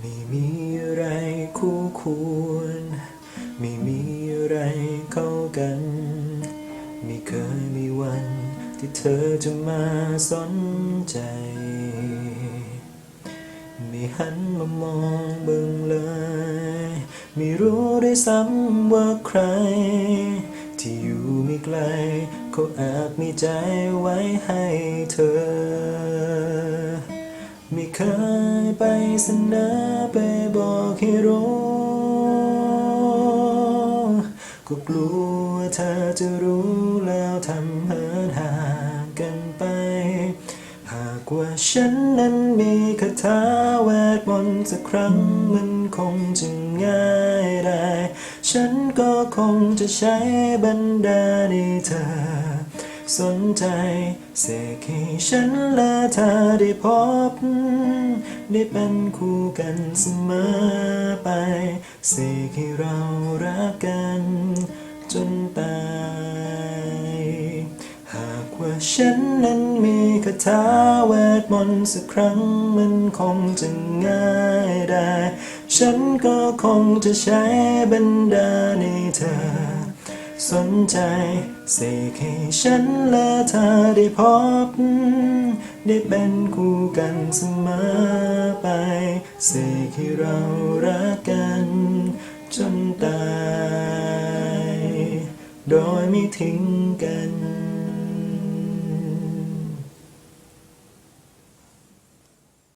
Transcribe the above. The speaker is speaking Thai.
ไม่มีอะไรคู่ควร ไม่มีอะไรเข้ากัน ไม่เคยมีวันที่เธอจะมาสนใจ ไม่หันมามองเบิ่งเลย ไม่รู้ได้ซ้ำว่าใคร ที่อยู่ไม่ไกลเขาแอบมีใจไว้ให้เธอ ไม่เคย ไปเสนอไปบอกให้รู้ ก็กลัวเธอจะรู้แล้วทำเหินห่างกันไป หากว่าฉันนั้นมีคาถาเวทมนต์สักครั้งมันคงจะง่ายได้ ฉันก็คงจะใช้บรรดาในเธอ สนใจเสกให้ฉันและเธอได้พบ ได้เป็นคู่กันเสมอไปเสกให้เรารักกัน จนตายหากว่าฉันนั้นมีคาถาเวทมนต์สักครั้งมันคงจะง่ายได้ ฉันก็คงจะใช้บรรดาในเธอ สนใจเสกให้ฉันและเธอได้พบ ได้เป็นคู่กันเสมอไปเสกให้เรารักกัน จนตาย โดยไม่ทิ้งกัน